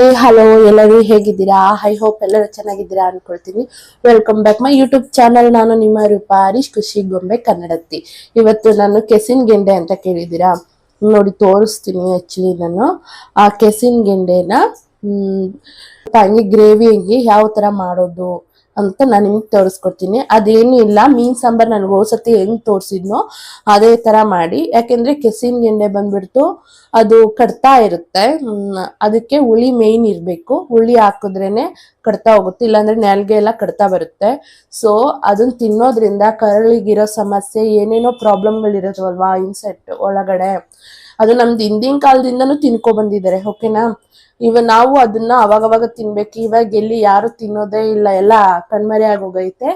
Hi, hello, ಎಲ್ಲರೂ ಹೇಗಿದ್ದೀರಾ? High hope ಎಲ್ಲರೂ ಚೆನ್ನಾಗಿದ್ದೀರಾ ಅನ್ಕೊಳ್ತೀನಿ. Welcome back my YouTube channel ನಾನು ನಿಮ್ಮ ರೂಪ ಹರೀಶ್ ಖುಷಿ ಗೊಂಬೆ ಕನ್ನಡತಿ ಇವತ್ತು ನಾನು ಕೆಸಿನ್ ಗೆಂಡೆ ಅಂತ ಕೇಳಿದ್ದೀರಾ? ನೋಡಿ, ತೋರಿಸ್ತೀನಿ ಆಕ್ಚುಲಿ ನಾನು. ಆ ಕೆಸಿನ್ ಗೆಂಡೆನ ಹಂಗೆ ಗ್ರೇವಿ ಹಂಗೆ ಯಾವ ತರ ಮಾಡೋದು? ಅಂತ ನಾನು ನಿಮ್ಗೆ ತೋರಿಸ್ಕೊಡ್ತೀನಿ. ಅದೇನು ಇಲ್ಲ, ಮೀನ್ ಸಾಂಬಾರ್ ನನಗೆ ಹೋಸತಿ ಹೆಂಗ್ ತೋರಿಸಿದ್ನೋ ಅದೇ ತರ ಮಾಡಿ. ಯಾಕೆಂದ್ರೆ ಕೆಸಿನ್ ಗೆಂಡೆ ಬಂದ್ಬಿಡ್ತು, ಅದು ಕಡ್ತಾ ಇರುತ್ತೆ. ಅದಕ್ಕೆ ಹುಳಿ ಮೇಯ್ನ್ ಇರಬೇಕು. ಹುಳಿ ಹಾಕಿದ್ರೇನೆ ಕಡ್ತಾ ಹೋಗುತ್ತೆ, ಇಲ್ಲಾಂದ್ರೆ ನೆಲ್ಗೆ ಎಲ್ಲ ಕಡ್ತಾ ಬರುತ್ತೆ. ಸೊ ಅದನ್ನ ತಿನ್ನೋದ್ರಿಂದ ಕರಳಿಗಿರೋ ಸಮಸ್ಯೆ, ಏನೇನೋ ಪ್ರಾಬ್ಲಮ್ಗಳಿರುತ್ತಲ್ವಾ ಇನ್ಸೆಟ್ ಒಳಗಡೆ. ಅದು ನಮ್ದು ಹಿಂದಿನ ಕಾಲದಿಂದನೂ ತಿನ್ಕೊ ಬಂದಿದ್ದಾರೆ ಓಕೆನಾ ಇವ ನಾವು ಅದನ್ನ ಅವಾಗವಾಗ ತಿನ್ಬೇಕು, ಇವಾಗ ಎಲ್ಲಿ ಯಾರು ತಿನ್ನೋದೇ ಇಲ್ಲ, ಎಲ್ಲ ಕಣ್ಮರೆ ಆಗೋಗೈತೆ.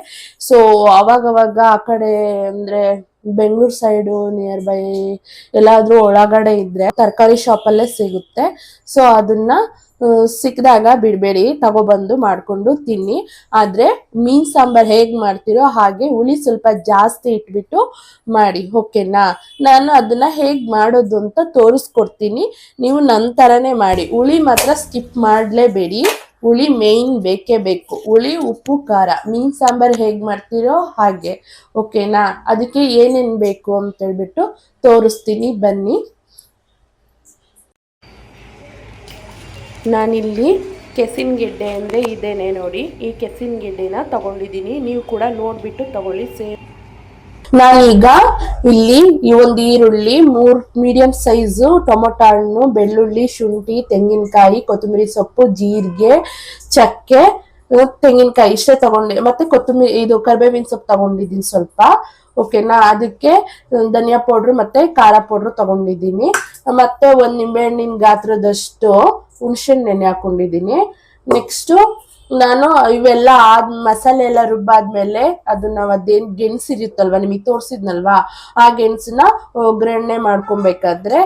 ಸೊ ಅವಾಗವಾಗ ಆ ಕಡೆ ಅಂದ್ರೆ ಬೆಂಗಳೂರು ಸೈಡು ನಿಯರ್ ಬೈ ಎಲ್ಲಾದ್ರೂ ಒಳಗಡೆ ಇದ್ರೆ ತರಕಾರಿ ಶಾಪಲ್ಲೇ ಸಿಗುತ್ತೆ. ಸೊ ಅದನ್ನ ಸಿಕ್ಕಿದಾಗ ಬಿಡಬೇಡಿ ತಗೊಬಂದು ಮಾಡಿಕೊಂಡು ತಿನ್ನಿ. ಆದರೆ ಮೀನು ಸಾಂಬಾರು ಹೇಗೆ ಮಾಡ್ತೀರೋ ಹಾಗೆ ಹುಳಿ ಸ್ವಲ್ಪ ಜಾಸ್ತಿ ಇಟ್ಬಿಟ್ಟು ಮಾಡಿ, ಓಕೆನಾ? ನಾನು ಅದನ್ನು ಹೇಗೆ ಮಾಡೋದು ಅಂತ ತೋರಿಸ್ಕೊಡ್ತೀನಿ. ನೀವು ನನ್ನ ಥರನೇ ಮಾಡಿ. ಹುಳಿ ಮಾತ್ರ ಸ್ಕಿಪ್ ಮಾಡಲೇಬೇಡಿ. ಹುಳಿ ಮೇಯ್ನ್ ಬೇಕೇ ಬೇಕು. ಹುಳಿ, ಉಪ್ಪು, ಖಾರ. ಮೀನ್ ಸಾಂಬಾರ್ ಹೇಗೆ ಮಾಡ್ತೀರೋ ಹಾಗೆ, ಓಕೆನಾ? ಅದಕ್ಕೆ ಏನೇನು ಬೇಕು ಅಂತ ಹೇಳ್ಬಿಟ್ಟು ತೋರಿಸ್ತೀನಿ. ಬನ್ನಿ. ನಾನಿಲ್ಲಿ ಕೆಸಿನ ಗೆಡ್ಡೆ ಅಂದರೆ ಇದೇನೆ ನೋಡಿ. ಈ ಕೆಸಿನ ಗೆಡ್ಡೆನ ತಗೊಂಡಿದ್ದೀನಿ. ನೀವು ಕೂಡ ನೋಡ್ಬಿಟ್ಟು ತಗೊಳ್ಳಿ ಸೇಮ್ ನಾನೀಗ ಇಲ್ಲಿ ಈ ಒಂದು ಈರುಳ್ಳಿ, ಮೂರು ಮೀಡಿಯಂ ಸೈಜು ಟೊಮೊಟೊ ಹಣ್ಣು, ಬೆಳ್ಳುಳ್ಳಿ, ಶುಂಠಿ, ತೆಂಗಿನಕಾಯಿ, ಕೊತ್ತಂಬರಿ ಸೊಪ್ಪು, ಜೀರಿಗೆ, ಚಕ್ಕೆ ತೆಂಗಿನಕಾಯಿ ಇಷ್ಟೇ ತಗೊಂಡೆ. ಮತ್ತೆ ಕೊತ್ತಂಬರಿ, ಇದು ಕರ್ಬೇವಿನ ಸೊಪ್ಪು ತಗೊಂಡಿದ್ದೀನಿ ಸ್ವಲ್ಪ. ಓಕೆನಾ ಅದಕ್ಕೆ ಧನಿಯಾ ಪೌಡ್ರ್ ಮತ್ತೆ ಖಾರ ಪೌಡ್ರ್ ತಗೊಂಡಿದ್ದೀನಿ. ಮತ್ತೆ ಒಂದ್ ನಿಂಬೆಹಣ್ಣಿನ ಗಾತ್ರದಷ್ಟು ಹುಣಸೆ ನೆನೆ ಹಾಕೊಂಡಿದ್ದೀನಿ. ನೆಕ್ಸ್ಟು ನಾನು ಇವೆಲ್ಲ ಆದ್, ಮಸಾಲೆ ಎಲ್ಲ ರುಬ್ಬಾದ್ಮೇಲೆ ಅದನ್ನ ಅದೇನ್ ಗೆಣಸು ಇರುತ್ತಲ್ವಾ, ನಿಮಗೆ ತೋರಿಸಿದ್ನಲ್ವಾ, ಆ ಗೆಣಸನ್ನ ಒಗ್ಗರಣೆ ಮಾಡ್ಕೊಬೇಕಾದ್ರೆ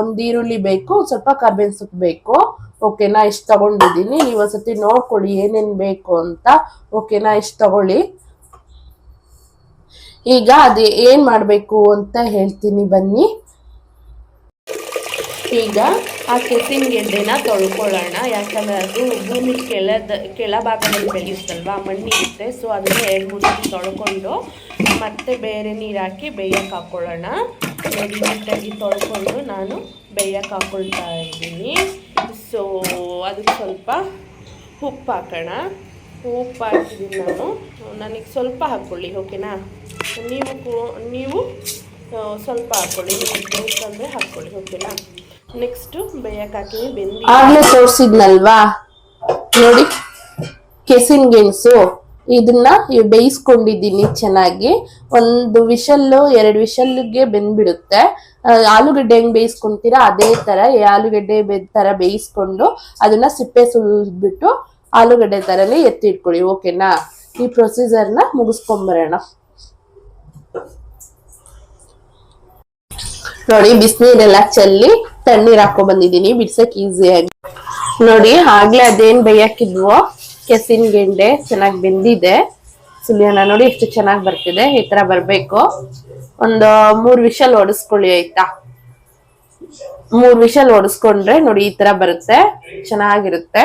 ಒಂದ್ ಈರುಳ್ಳಿ ಬೇಕು, ಸ್ವಲ್ಪ ಕರ್ಬೇವಿನ ಸೊಪ್ಪು ಬೇಕು. ಓಕೆನಾ ಇಷ್ಟು ತಗೊಂಡಿದ್ದೀನಿ. ನೀವು ಒಂದ್ಸತಿ ನೋಡ್ಕೊಳ್ಳಿ ಏನೇನು ಬೇಕು ಅಂತ. ಓಕೆನಾ ಇಷ್ಟು ತಗೊಳ್ಳಿ. ಈಗ ಅದು ಏನು ಮಾಡಬೇಕು ಅಂತ ಹೇಳ್ತೀನಿ ಬನ್ನಿ. ಈಗ ಆ ಕೆಸಿನ ಗೆಡ್ಡೆನ ತೊಳ್ಕೊಳ್ಳೋಣ. ಯಾಕಂದರೆ ಅದು ಭೂಮಿ ಕೆಳದ ಕೆಳಭಾಗದಲ್ಲಿ ಬೆಳೆಯುತ್ತಲ್ವಾ? ಮಣ್ಣಿರುತ್ತೆ. ಸೊ ಅದನ್ನ ಎರಡು ಮೂರು ದಿನ ತೊಳ್ಕೊಂಡು ಮತ್ತೆ ಬೇರೆ ನೀರು ಹಾಕಿ ಬೇಯಕ್ಕೆ ಹಾಕ್ಕೊಳ್ಳೋಣ ನೋಡಿ ನೀಟಾಗಿ ತೊಳ್ಕೊಂಡು ನಾನು ಬೇಯಕ್ಕೆ ಹಾಕ್ಕೊಳ್ತಾ ಇದ್ದೀನಿ. ಅದಕ್ಕೆ ಸ್ವಲ್ಪ ಉಪ್ಪು ಹಾಕೋಣ. ಉಪ್ಪು ಹಾಕಿದ್ದೀನಿ ನಾನು. ನನಗೆ ಸ್ವಲ್ಪ ಹಾಕ್ಕೊಳ್ಳಿ, ಓಕೆನಾ? ನೀವು ನೀವು ಸ್ವಲ್ಪ ಹಾಕ್ಕೊಳ್ಳಿ. ಬೇಕಂದರೆ ಹಾಕ್ಕೊಳ್ಳಿ, ಓಕೆನಾ? ನೆಕ್ಸ್ಟು ಬೇಯಕ್ಕೆ ಹಾಕಿ ಬೆಂದಿ ಆಗಲೇ ತೋರಿಸಿದ್ನಲ್ವಾ? ನೋಡಿ, ಕೆಸಿನ ಗೆಣಸು. ಇದನ್ನ ಬೇಯಿಸ್ಕೊಂಡಿದ್ದೀನಿ ಚೆನ್ನಾಗಿ. ಒಂದು ವಿಷಲ್ಲು, ಎರಡು ವಿಷಲ್ಗೆ ಬೆಂದ್ಬಿಡುತ್ತೆ. ಆಲೂಗಡ್ಡೆ ಹೆಂಗ್ ಬೇಯಿಸ್ಕೊಂತೀರಾ ಅದೇ ತರ ಆಲೂಗಡ್ಡೆ ತರ ಬೇಯಿಸ್ಕೊಂಡು ಅದನ್ನ ಸಿಪ್ಪೆ ಸುಲಿದ್ಬಿಟ್ಟು ಆಲೂಗಡ್ಡೆ ತರನೇ ಎತ್ತಿಟ್ಕೊಳ್ಳಿ, ಓಕೆನಾ? ಈ ಪ್ರೊಸೀಜರ್ನ ಮುಗಿಸ್ಕೊಂಬರೋಣ. ನೋಡಿ, ಬಿಸಿನೀರೆಲ್ಲ ಚೆಲ್ಲಿ ತಣ್ಣೀರ್ ಹಾಕೊಂಡ್ ಬಂದಿದ್ದೀನಿ, ಬಿಡ್ಸಕ್ ಈಸಿಯಾಗಿ ನೋಡಿ, ಆಗ್ಲೇ ಅದೇನ್ ಬೇಯಕ್ಕಿದ್ವೋ ಕೆಸಿನ ಗೆಂಡೆ ಚೆನ್ನಾಗಿ ಬೆಂದಿದೆ. ಸುಲಿಯನ್ನ ನೋಡಿ ಎಷ್ಟು ಚೆನ್ನಾಗಿ ಬರ್ತಿದೆ, ಈ ತರ ಬರ್ಬೇಕು. ಒಂದು ಮೂರ್ ವಿಷಲ್ ಹೊಡಿಸ್ಕೊಳ್ಳಿ ಆಯ್ತಾ? ಮೂರ್ ವಿಷಲ್ ಹೊಡಿಸ್ಕೊಂಡ್ರೆ ನೋಡಿ ಈ ತರ ಬರುತ್ತೆ, ಚೆನ್ನಾಗಿರುತ್ತೆ.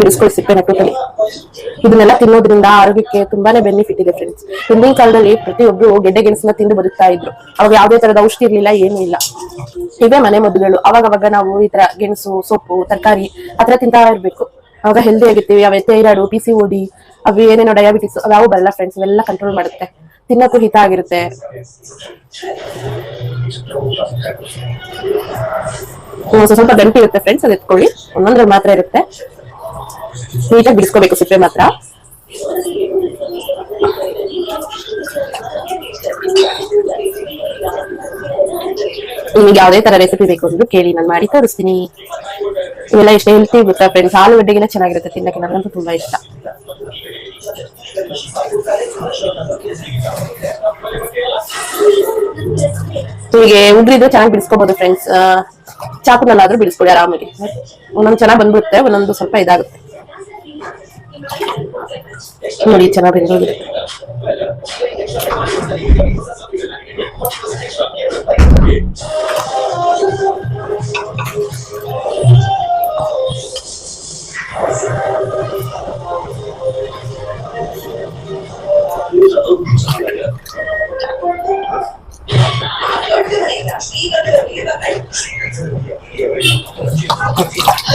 ಬಿಡಿಸ್ಕೊಳ್ಳಿ ಸಿಪ್ಪೆನ ಟೋಟಲಿ ಇದನ್ನೆಲ್ಲ ತಿನ್ನೋದ್ರಿಂದ ಆರೋಗ್ಯಕ್ಕೆ ತುಂಬಾನೇ ಬೆನಿಫಿಟ್ ಇದೆ ಫ್ರೆಂಡ್ಸ್ ಹಿಂದಿನ ಕಾಲದಲ್ಲಿ ಪ್ರತಿಯೊಬ್ಬರು ಗೆಡ್ಡೆ ಗೆಣಸನ್ನ ತಿಂದು ಬದುಕ್ತಾ ಇದ್ರು. ಅವಾಗ ಯಾವುದೇ ತರದ ಔಷಧಿ ಇರ್ಲಿಲ್ಲ, ಏನೂ ಇಲ್ಲ. ಇವೇ ಮನೆ ಮದ್ದುಗಳು. ಅವಾಗ ನಾವು ಈ ತರ ಗೆಣಸು, ಸೊಪ್ಪು, ತರಕಾರಿ ಆತರ ತಿಂತಾ ಇರ್ಬೇಕು. ಅವಾಗ ಹೆಲ್ದಿ ಆಗಿರ್ತೀವಿ. ಅವೇ ಥೈರಾಯ್ಡು ಪಿ ಸಿ ಓಡಿ ಅವು ಏನೇನೋ ಡಯಾಬಿಟಿಸ್ ಅವು ಬರಲ್ಲ ಫ್ರೆಂಡ್ಸ್ ಇವೆಲ್ಲ ಕಂಟ್ರೋಲ್ ಮಾಡುತ್ತೆ. ತಿನ್ನಕ್ಕೂ ಹಿತ ಆಗಿರುತ್ತೆ. ಸ್ವಲ್ಪ ಗಂಟಿ ಇರುತ್ತೆ ಫ್ರೆಂಡ್ಸ್ ಅದು ಎತ್ಕೊಳ್ಳಿ. ಒಂದೊಂದ್ರಲ್ಲಿ ಮಾತ್ರ ಇರುತ್ತೆ. ನೀಟಾಗಿ ಬಿಡಿಸ್ಕೋಬೇಕು ಸಿಪ್ಪೆ ಮಾತ್ರ ನಿಮಗೆ ಯಾವುದೇ ತರ ರೆಸಿಪಿ ಬೇಕು ಅಂದ್ರೂ ಕೇಳಿ ನಾನು ಮಾಡಿ ತೋರಿಸ್ತೀನಿ ಇವೆಲ್ಲ ಎಷ್ಟು ಹೆಲ್ತಿ ಗೊತ್ತಾ ಫ್ರೆಂಡ್ಸ್ ಆಲೂಗಡ್ಡೆಗೆಲ್ಲ ಚೆನ್ನಾಗಿರುತ್ತೆ ತಿನ್ನಕ್ಕೆ ನನಗಂತೂ ತುಂಬಾ ಇಷ್ಟ ಹೀಗೆ ಉಗ್ರಿದ್ರೆ ಚೆನ್ನಾಗಿ ಬಿಡಿಸ್ಕೋಬಹುದು ಫ್ರೆಂಡ್ಸ್ ಚಾಕುನಲ್ಲಾದ್ರೂ ಬಿಡಿಸ್ಕೊಳ್ಳಿ ಆರಾಮಾಗಿ. ಒಂದೊಂದು ಚೆನ್ನಾಗಿ ಬಂದ್ಬಿಡುತ್ತೆ, ಒಂದೊಂದು ಸ್ವಲ್ಪ ಇದಾಗುತ್ತೆ. ನೋಡಿ, ಚೆನ್ನಾಗಿ ಬೆಂದೋಗಿದೆ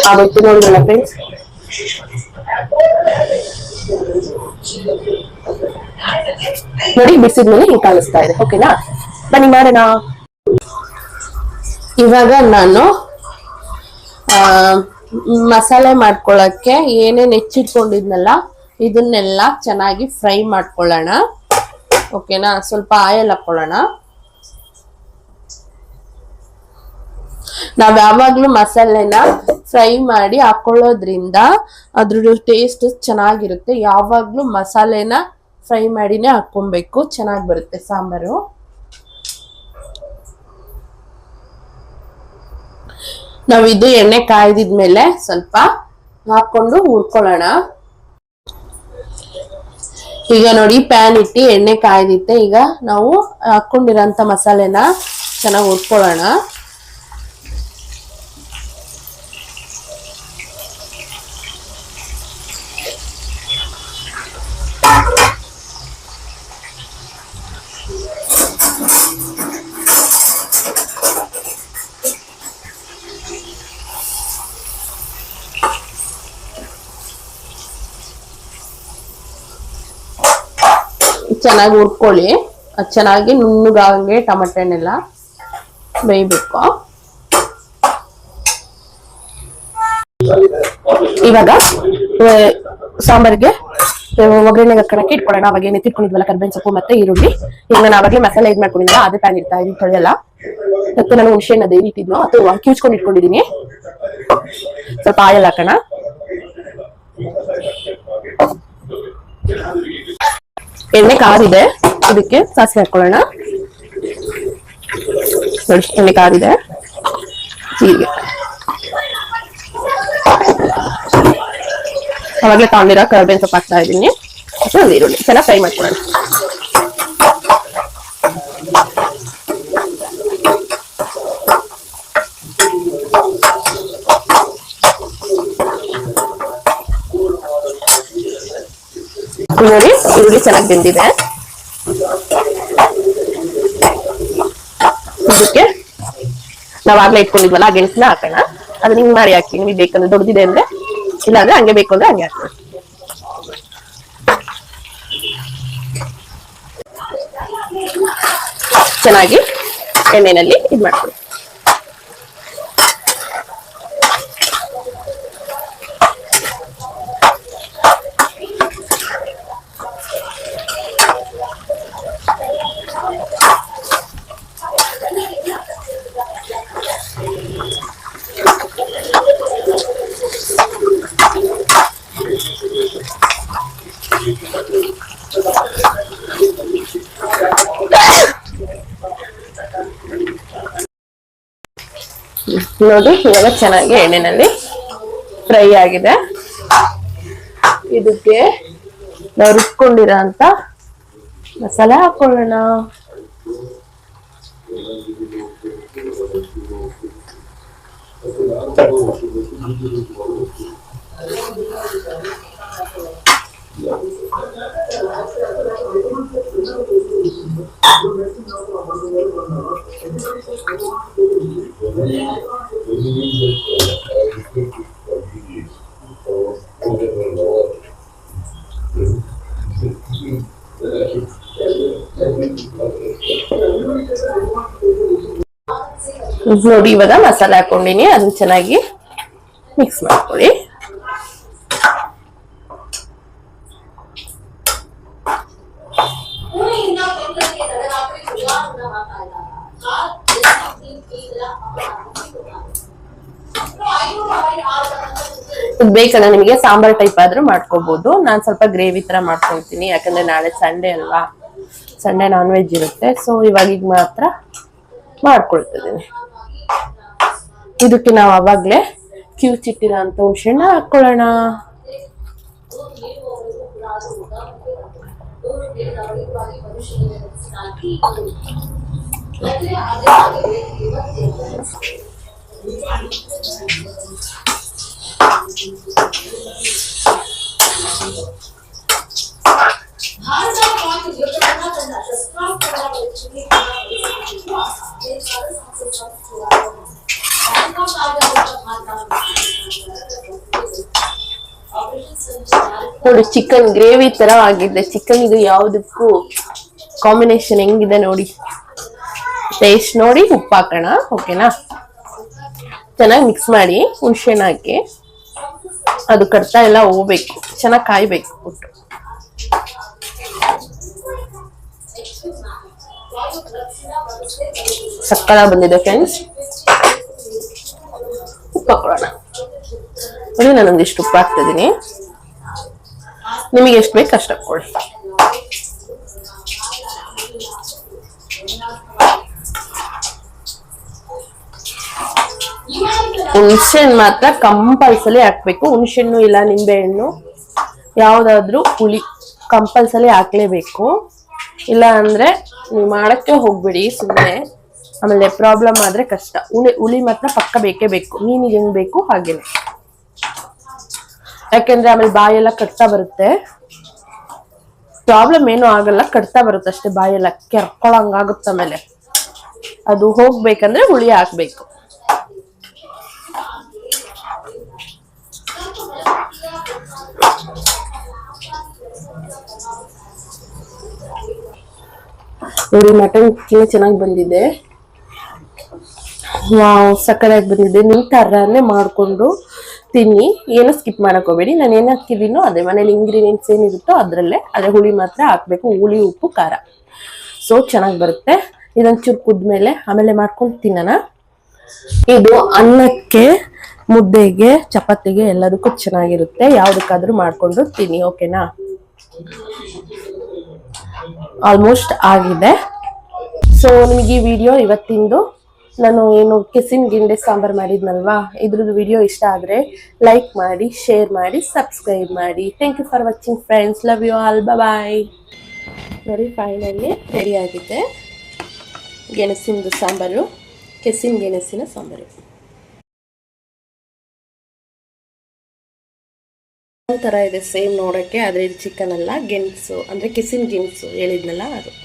ಆಗುತ್ತೆ ನೋಡಿದ್ರಲ್ಲ ಫ್ರೆಂಡ್ಸ್ ನೋಡಿ ಬಿಡಿಸಿದ್ಮೇಲೆ ಹಿಂಗ್ ಕಾಣಿಸ್ತಾ ಇದೆ. ಓಕೆನಾ ಬನ್ನಿ ಮಾಡೋಣ. ಇವಾಗ ನಾನು ಮಸಾಲೆ ಮಾಡ್ಕೊಳಕ್ಕೆ ಏನೇನ್ ಹೆಚ್ಚಿಟ್ಕೊಂಡಿದ್ನಲ್ಲ ಇದನ್ನೆಲ್ಲ ಚೆನ್ನಾಗಿ ಫ್ರೈ ಮಾಡ್ಕೊಳ್ಳೋಣ. ಓಕೆನಾ? ಸ್ವಲ್ಪ ಆಯಿಲ್ ಹಾಕೊಳ್ಳೋಣ. ನಾವ್ ಯಾವಾಗ್ಲೂ ಮಸಾಲೆನ ಫ್ರೈ ಮಾಡಿ ಹಾಕೊಳ್ಳೋದ್ರಿಂದ ಅದ್ರ ಟೇಸ್ಟ್ ಚೆನ್ನಾಗಿರುತ್ತೆ. ಯಾವಾಗ್ಲೂ ಮಸಾಲೆನ ಫ್ರೈ ಮಾಡಿನೇ ಹಾಕೊಬೇಕು ಚೆನ್ನಾಗಿ ಬರುತ್ತೆ ಸಾಂಬಾರು. ನಾವಿದು ಎಣ್ಣೆ ಕಾಯ್ದಿದ್ಮೇಲೆ ಸ್ವಲ್ಪ ಹಾಕೊಂಡು ಹುರ್ಕೊಳ್ಳೋಣ. ಈಗ ನೋಡಿ ಪ್ಯಾನ್ ಇಟ್ಟು ಎಣ್ಣೆ ಕಾಯ್ದಿತ್ತೆ. ಈಗ ನಾವು ಹಾಕೊಂಡಿರೋಂಥ ಮಸಾಲೆನ ಚೆನ್ನಾಗಿ ಹುರ್ಕೊಳ್ಳೋಣ. ಚೆನ್ನಾಗಿ ಹುರ್ಕೊಳ್ಳಿ. ಅದು ಚೆನ್ನಾಗಿ ನುಣ್ಣಗಾಗಂಗೆ ಹಣ್ಣೆಲ್ಲ ಬೇಯಬೇಕು. ಇವಾಗ ಸಾಂಬಾರಿಗೆ ಒಗ್ಗರಣೆಗೆ ಹಾಕೋಣಕ್ಕೆ ಇಟ್ಕೊಳ್ಳೋಣ. ಅವಾಗ ಏನು ಎತ್ತಿಟ್ಕೊಂಡಿದ್ವಲ್ಲ, ಕರ್ಬೇವಿನ ಸೊಪ್ಪು ಮತ್ತೆ ಈರುಳ್ಳಿ. ಈಗ ನಾನು ಅವಾಗಲೇ ಮಸಾಲೆ ಇದು ಮಾಡ್ಕೊಂಡಿದ್ದೆ ಅದೇ ಪ್ಯಾನ್ ಇರ್ತಾ ಇದೀನಿ ತೊಳೆಯಲ್ಲ. ಮತ್ತು ನಾನು ಹುಣಸೆ ಅದೇ ಇಟ್ಟಿದ್ನು ಕಿವಿಚ್ಕೊಂಡು ಕಿವ್ಚ್ಕೊಂಡು ಇಟ್ಕೊಂಡಿದೀನಿ. ಸ್ವಲ್ಪ ಆಯಲ್ ಹಾಕೋಣ. ಎಣ್ಣೆ ಕಾದಿದೆ ಇದಕ್ಕೆ ಸಾಸಿವೆ ಹಾಕೊಳ್ಳೋಣ. ಎಣ್ಣೆ ಕಾದಿದೆ ಜೀರಿಗೆ ಅವಾಗಲೇ ತಗೊಂಡಿರೋ ಕರ್ಬೇವಿನ ಸೊಪ್ಪು ಹಾಕ್ತಾ ಇದ್ದೀನಿ. ಈರುಳ್ಳಿ ಚೆನ್ನಾಗಿ ಫ್ರೈ ಮಾಡ್ಕೊಳ್ಳೋಣ ನೋಡಿ ಈರುಳ್ಳಿ ಚೆನ್ನಾಗಿ ಬೆಂದಿದೆ. ಇದಕ್ಕೆ ನಾವ್ ಆಗ್ಲೇ ಇಟ್ಕೊಂಡಿದ್ವಲ್ಲ, ಆ ಗೆಣಸನ್ನ ಹಾಕೋಣ. ಅದನ್ನ ಹಿಂಗ್ ಮಾಡಿ ಹಾಕಿ, ನಿಮಗೆ ಬೇಕಂದ್ರೆ ದೊಡ್ಡದಿದೆ ಅಂದ್ರೆ ಇಲ್ಲ ಅಂದ್ರೆ ಹಂಗೆ ಬೇಕು ಅಂದ್ರೆ ಹಂಗೆ ಹಾಕೋಣ ಚೆನ್ನಾಗಿ ಎಣ್ಣೆನಲ್ಲಿ ಇದ್ ಮಾಡ್ಕೊಳ್ಳಿ ನೋಡಿ ಇವಾಗ ಚೆನ್ನಾಗಿ ಎಣ್ಣೆನಲ್ಲಿ ಫ್ರೈ ಆಗಿದೆ. ಇದಕ್ಕೆ ನಾವು ರುಬ್ಕೊಂಡಿರೋ ಅಂತ ಮಸಾಲೆ ಹಾಕೊಳ್ಳೋಣ. ನೋಡಿ ಇವಾಗ ಮಸಾಲೆ ಹಾಕೊಂಡಿನಿ ಅದನ್ನ ಚೆನ್ನಾಗಿ ಮಿಕ್ಸ್ ಮಾಡ್ಕೊಳ್ಳಿ. ಇದು ಬೇಕಂದ್ರೆ ನಿಮಗೆ? ಸಾಂಬಾರ್ ಟೈಪ್ ಆದ್ರೂ ಮಾಡ್ಕೋಬಹುದು ನಾನು ಸ್ವಲ್ಪ ಗ್ರೇವಿ ತರ ಮಾಡ್ಕೊಳ್ತೀನಿ. ಯಾಕಂದ್ರೆ ನಾಳೆ ಸಂಡೇ ಅಲ್ವಾ? ಸಂಡೇ ನಾನ್ ವೆಜ್ ಇರುತ್ತೆ. ಸೊ ಇವಾಗ ಈಗ ಮಾತ್ರ ಮಾಡ್ಕೊಳ್ತಿದ್ದೀನಿ. ಇದಕ್ಕೆ ನಾವು ಅವಾಗ್ಲೇ ಕಿವುಚಿಟ್ಟಿರೋ ಅಂತ ಹುಣ್ಸೆಹಣ್ಣ ಹಾಕೊಳ್ಳೋಣ. ನೋಡಿ ಚಿಕನ್ ಗ್ರೇವಿ ತರ ಆಗಿದೆ. ಚಿಕನ್ ಇದು ಯಾವುದಕ್ಕೂ ಕಾಂಬಿನೇಷನ್ ಹೆಂಗಿದೆ ನೋಡಿ. ಟೇಸ್ಟ್ ನೋಡಿ ಉಪ್ಪು ಹಾಕೋಣ ಓಕೆನಾ ಚೆನ್ನಾಗಿ ಮಿಕ್ಸ್ ಮಾಡಿ ಹುಣ್ಸೆಹಣ್ಣು ಹಾಕಿ. ಅದು ಕಡ್ತಾ ಎಲ್ಲ ಹೋಗ್ಬೇಕು. ಚೆನ್ನಾಗಿ ಕಾಯ್ಬೇಕು ಉಟ್ಟು ಸಕ್ಕಳ ಬಂದಿದೆ ಫ್ರೆಂಡ್ಸ್ ಉಪ್ಪು ಹಾಕೊಳ್ಳೋಣ. ನೋಡಿ, ನಾನೊಂದಿಷ್ಟು ಉಪ್ಪು ಹಾಕ್ತಿದ್ದೀನಿ ನಿಮಗೆ ಎಷ್ಟು ಬೇಕು ಅಷ್ಟು ಹುಣಸೆಹಣ್ಣು ಮಾತ್ರ ಕಂಪಲ್ಸರಿ ಹಾಕ್ಬೇಕು. ಹುಣಸೆಹಣ್ಣು ಇಲ್ಲ ನಿಂಬೆಹಣ್ಣು, ಯಾವ್ದಾದ್ರು ಹುಳಿ ಕಂಪಲ್ಸರಿ ಹಾಕ್ಲೇಬೇಕು. ಇಲ್ಲ ಅಂದ್ರೆ ನೀವು ಮಾಡಕ್ಕೆ ಹೋಗ್ಬಿಡಿ ಸುಮ್ಮನೆ ಆಮೇಲೆ ಪ್ರಾಬ್ಲಮ್ ಆದ್ರೆ ಕಷ್ಟ. ಹುಳಿ ಹುಳಿ ಮಾತ್ರ ಪಕ್ಕ ಬೇಕೇ ಬೇಕು. ಮೀನಿಗೆ ಹೆಂಗ್ ಬೇಕು ಹಾಗೇನೆ. ಯಾಕೆಂದ್ರೆ ಆಮೇಲೆ ಬಾಯೆಲ್ಲ ಕಟ್ತಾ ಬರುತ್ತೆ. ಪ್ರಾಬ್ಲಮ್ ಏನೂ ಆಗಲ್ಲ, ಕಟ್ತಾ ಬರುತ್ತೆ ಅಷ್ಟೇ ಬಾಯೆಲ್ಲ. ಕೆರ್ಕೊಳಂಗಾಗುತ್ತೆ ಆಮೇಲೆ. ಅದು ಹೋಗ್ಬೇಕಂದ್ರೆ ಹುಳಿ ಹಾಕ್ಬೇಕು. ನೋಡಿ ಮಟನ್ ತುಂಬಾ ಚೆನ್ನಾಗಿ ಬಂದಿದೆ. ವಾವ್ ಸಕ್ಕರಾಗಿ ಬಂದಿದೆ. ನೀವು ಥರನೇ ಮಾಡಿಕೊಂಡು ತಿನ್ನಿ. ಏನು ಸ್ಕಿಪ್ ಮಾಡೋಕೋಬೇಡಿ. ನಾನು ಏನು ಹಾಕ್ತಿದ್ದೀನೋ ಅದೇ ಮನೇಲಿ ಇಂಗ್ರೀಡಿಯೆಂಟ್ಸ್ ಏನಿರುತ್ತೋ ಅದರಲ್ಲೇ ಅದೇ ಹುಳಿ ಮಾತ್ರ ಹಾಕಬೇಕು. ಹುಳಿ, ಉಪ್ಪು, ಖಾರ. ಸೊ ಚೆನ್ನಾಗಿ ಬರುತ್ತೆ. ಇದೊಂಚೂರು ಕುದ್ಮೇಲೆ ಆಮೇಲೆ ಮಾಡ್ಕೊಂಡು ತಿನ್ನೋಣ. ಇದು ಅನ್ನಕ್ಕೆ, ಮುದ್ದೆಗೆ, ಚಪಾತಿಗೆ ಎಲ್ಲದಕ್ಕೂ ಚೆನ್ನಾಗಿರುತ್ತೆ. ಯಾವುದಕ್ಕಾದ್ರೂ ಮಾಡಿಕೊಂಡು ತಿನ್ನಿ ಓಕೆನಾ ಆಲ್ಮೋಸ್ಟ್ ಆಗಿದೆ. ಸೊ ನಿಮಗೆ ಈ ವಿಡಿಯೋ ಇವತ್ತಿಂದು ನಾನು ಏನು ಕೆಸಿನ್ ಗಿಂಡೆ ಸಾಂಬಾರ್ ಮಾಡಿದ್ನಲ್ವಾ? ಇದ್ರದ್ದು ವಿಡಿಯೋ ಇಷ್ಟ ಆದರೆ ಲೈಕ್ ಮಾಡಿ ಶೇರ್ ಮಾಡಿ ಸಬ್ಸ್ಕ್ರೈಬ್ ಮಾಡಿ. Thank you for watching friends love you all bye ನೋಡಿ ಫೈನಲಿ ರೆಡಿ ಆಗಿದೆ. ಗೆಣಸಿನದು ಸಾಂಬಾರು ಕೆಸಿನ ಗೆಣಸಿನ ಸಾಂಬಾರು. ಥರ ಇದೆ ಸೇಮ್ ನೋಡೋಕ್ಕೆ. ಆದರೆ ಇದು ಚಿಕನ್ ಅಲ್ಲ ಗೆಣಸು ಅಂದರೆ ಕಿಸಿನ್ ಗೆಣಸು ಹೇಳಿದ್ನಲ್ಲ ಅದು.